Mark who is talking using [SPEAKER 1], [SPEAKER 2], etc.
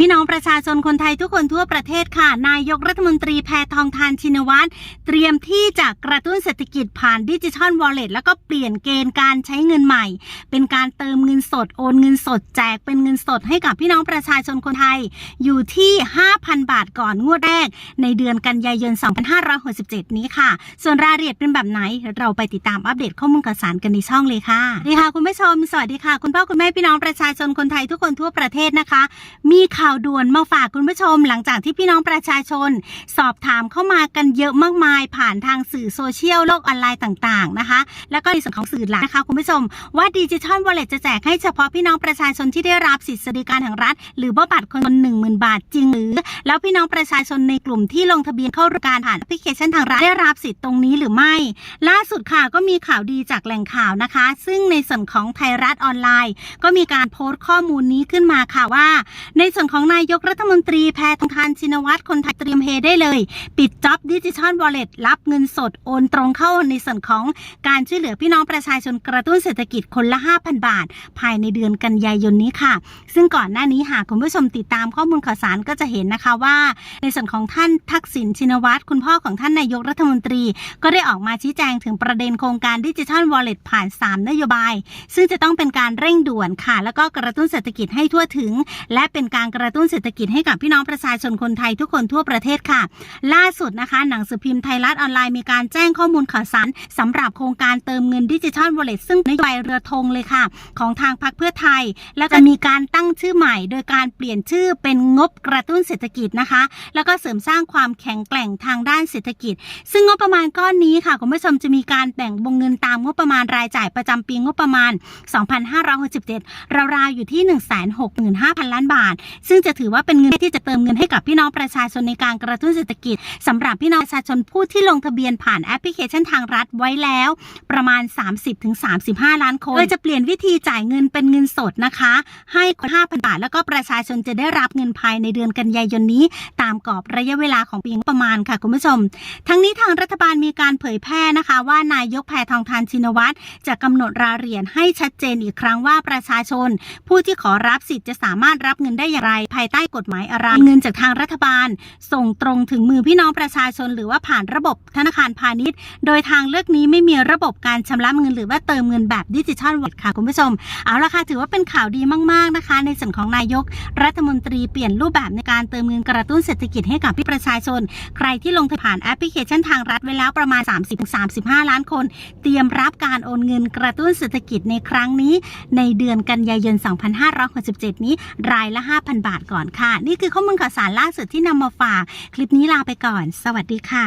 [SPEAKER 1] พี่น้องประชาชนคนไทยทุกคนทั่วประเทศค่ะ นายกรัฐมนตรีแพทองทานชินวัตรเตรียมที่จะกระตุ้นเศรษฐกิจผ่านดิจิทัลวอลเล็ตแล้วก็เปลี่ยนเกณฑ์การใช้เงินใหม่ เป็นการเติมเงินสดโอนเงินสดแจกเป็นเงินสดให้กับพี่น้องประชาชนคนไทย อยู่ที่ 5,000 บาทก่อนงวดแรก ในเดือนกันยายน 2567 นี้ค่ะ ส่วนรายละเอียดเป็นแบบไหน เราไปติดตามอัปเดตข้อมูลข่าวสารกันในช่องเลยค่ะสวัสดีค่ะคุณผู้ชม สวัสดีค่ะ คุณพ่อคุณแม่พี่น้องประชาชนคนไทยทุกคนทั่วประเทศนะคะ มีข่าวด่วนมาฝากคุณผู้ชม หลังจากที่พี่น้องประชาชน สอบถามเข้ามากันเยอะมากมาย ผ่านทางสื่อโซเชียลโลกออนไลน์ต่างๆนะคะ แล้วก็ในส่วนของสื่อหลักนะคะคุณผู้ชมว่าดิจิทัลวอลเล็ตจะแจกให้เฉพาะพี่น้องประชาชนที่ได้รับสิทธิสวัสดิการแห่งรัฐ หรือว่าบัตรคนจน1 0,000บาทจริงหรือ แล้วพี่น้องประชาชนในกลุ่มที่ลงทะเบียนเข้ารับการผ่านแอปพลิเคชันทางรัฐได้รับสิทธิ์ตรงนี้หรือไม่ ล่าสุดค่ะก็มีข่าวดีจากแหล่งข่าวนะคะ ซึ่งในส่วนของไทยรัฐออนไลน์ ก็มีการโพสต์ข้อมูลนี้ขึ้นมาค่ะว่า ในส่วนของนายกรัฐมนตรีแพทองทานชินวัตรคนไทยเตรียมเฮได้เลย ปิดจ็อบดิจิทัลวอลเล็ตรับเงินสดโอนตรงเข้าในส่วนของการช่วยเหลือพี่น้องประชาชนกระตุ้นเศรษฐกิจคนละ 5,000 บาท ภายในเดือนกันยายนนี้ค่ะ ซึ่งก่อนหน้านี้หากคุณผู้ชมติดตามข้อมูลข่าวสารก็จะเห็นนะคะว่า ในส่วนของท่านทักษิณชินวัตรคุณพ่อของท่านนายกรัฐมนตรี ก็ได้ออกมาชี้แจงถึงประเด็นโครงการดิจิทัลวอลเล็ตผ่าน 3 นโยบาย ซึ่งจะต้องเป็นการเร่งด่วนค่ะ แล้วก็กระตุ้นเศรษฐกิจให้ทั่วถึง และเป็นการกระตุ้นเศรษฐกิจให้กับพี่น้องประชาชนคนไทยทุกคนทั่วประเทศค่ะ ล่าสุดนะคะ หนังสือพิมพ์ไทยรัฐออนไลน์มีการแจ้งข้อมูลข่าวสารสำหรับโครงการเติมเงินดิจิทัลวอลเล็ตซึ่งนโยบายเรือธงเลยค่ะ ของทางพรรคเพื่อไทย แล้วจะมีการตั้งชื่อใหม่ โดยการเปลี่ยนชื่อเป็นงบกระตุ้นเศรษฐกิจนะคะ แล้วก็เสริมสร้างความแข็งแกร่งทางด้านเศรษฐกิจ ซึ่งงบประมาณก้อนนี้ค่ะคุณผู้ชมจะมีการแบ่งวงเงินตามงบประมาณรายจ่ายประจำปีงบประมาณ 2567ราวๆอยู่ที่ 165,000 ล้านบาทซึ่งจะถือว่าเป็นเงินที่จะเติมเงินให้กับพี่น้องประชาชนในการกระตุ้นเศรษฐกิจสำหรับพี่น้องประชาชนผู้ที่ลงทะเบียนผ่านแอปพลิเคชันทางรัฐไว้แล้ว ประมาณ 30-35 ล้านคนโดยจะเปลี่ยนวิธีจ่ายเงินเป็นเงินสดนะคะ ให้คน5,000บาทแล้วก็ประชาชนจะได้รับเงินภายในเดือนกันยายนนี้ ตามกรอบระยะเวลาของปีงบประมาณค่ะคุณผู้ชม ทั้งนี้ทางรัฐบาลมีการเผยแพร่นะคะ ว่านายกแพทองทานชินวัตรจะกำหนดรายละเอียดให้ชัดเจนอีกครั้งว่าประชาชน ผู้ที่ขอรับสิทธิ์จะสามารถรับเงินได้อย่างไรภายใต้กฎหมายอะไรเงินจากทางรัฐบาล ส่งตรงถึงมือพี่น้องประชาชน หรือว่าผ่านระบบธนาคารพาณิชย์ โดยทางเลือกนี้ไม่มีระบบการชำระเงินหรือว่าเติมเงินแบบดิจิทัลวอลค่ะคุณผู้ชม เอาละค่ะถือว่าเป็นข่าวดีมาก ๆนะคะ ในส่วนของนายก รัฐมนตรีเปลี่ยนรูปแบบในการเติมเงินกระตุ้นเศรษฐกิจให้กับพี่ประชาชน ใครที่ลงทะเบียนผ่านแอปพลิเคชันทางรัฐไว้แล้วประมาณ 30-35 ล้านคน เตรียมรับการโอนเงินกระตุ้นเศรษฐกิจในครั้งนี้ ในเดือนกันยายน 2567 นี้รายละ 5,000บาทก่อนค่ะ นี่คือข้อมูลข่าวสารล่าสุดที่นำมาฝาก คลิปนี้ลาไปก่อน สวัสดีค่ะ